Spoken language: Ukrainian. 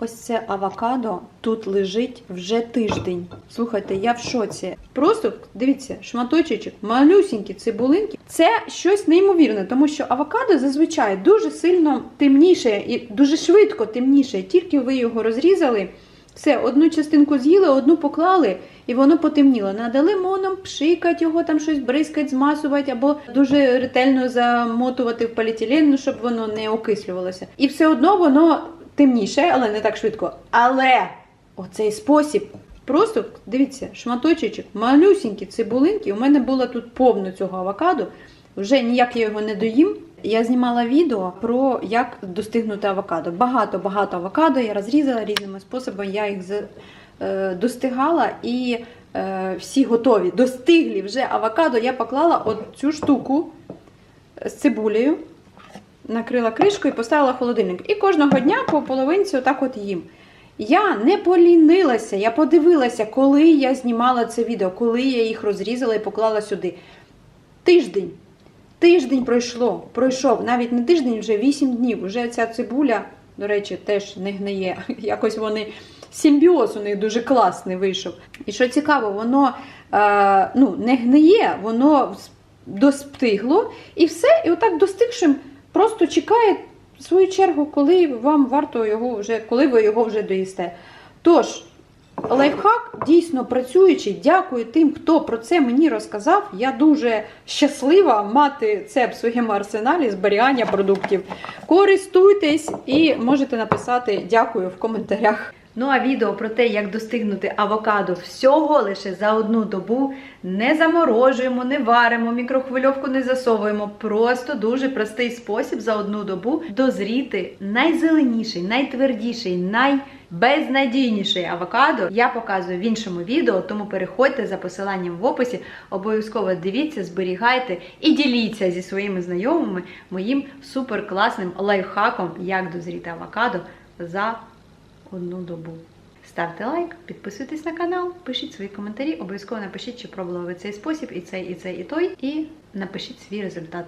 Ось це авокадо тут лежить вже тиждень. Слухайте, я в шоці. Просто дивіться, шматочечок, малюсінькі цибулинки. Це щось неймовірне, тому що авокадо зазвичай дуже сильно темніше і дуже швидко темніше. Тільки ви його розрізали. Все, одну частинку з'їли, одну поклали, і воно потемніло. Надо лимоном пшикати його, там щось бризкати, змасувати, або дуже ретельно замотувати в поліетилен, ну, щоб воно не окислювалося. І все одно воно темніше, але не так швидко. Але оцей спосіб. Просто дивіться, шматочечок, малюсінькі цибулинки. У мене було тут повно цього авокадо. Вже ніяк я його не доїм. Я знімала відео про як достигнути авокадо. Багато-багато авокадо я розрізала різними способами. Я їх е, достигала і е, всі готові. Достиглі вже авокадо. Я поклала от цю штуку з цибулею, накрила кришкою і поставила холодильник. І кожного дня по половинці отак от їм. Я не полінилася, я подивилася, коли я знімала це відео, коли я їх розрізала і поклала сюди. Тиждень. Тиждень пройшло, пройшов, навіть не тиждень, вже 8 днів. Вже ця цибуля, до речі, теж не гниє. Якось вони симбіоз у них дуже класний вийшов. І що цікаво, воно е, ну, не гниє, воно достигло і все, і отак достигшим просто чекає свою чергу, коли вам варто його вже, коли ви його вже доїсте. Тож, Лайфхак дійсно працюючий. Дякую тим, хто про це мені розказав. Я дуже щаслива мати це в своєму арсеналі зберігання продуктів. Користуйтесь і можете написати дякую в коментарях. Ну а відео про те, як достигнути авокадо всього лише за одну добу, не заморожуємо, не варимо, мікрохвильовку не засовуємо. Просто дуже простий спосіб за одну добу дозріти найзеленіший, найтвердіший, найбезнадійніший авокадо. Я показую в іншому відео, тому переходьте за посиланням в описі. Обов'язково дивіться, зберігайте і діліться зі своїми знайомими моїм суперкласним лайфхаком, як дозріти авокадо за одну добу. Ставте лайк, підписуйтесь на канал, пишіть свої коментарі, обов'язково напишіть, чи пробували ви цей спосіб, і цей, і цей, і той, і напишіть свій результат.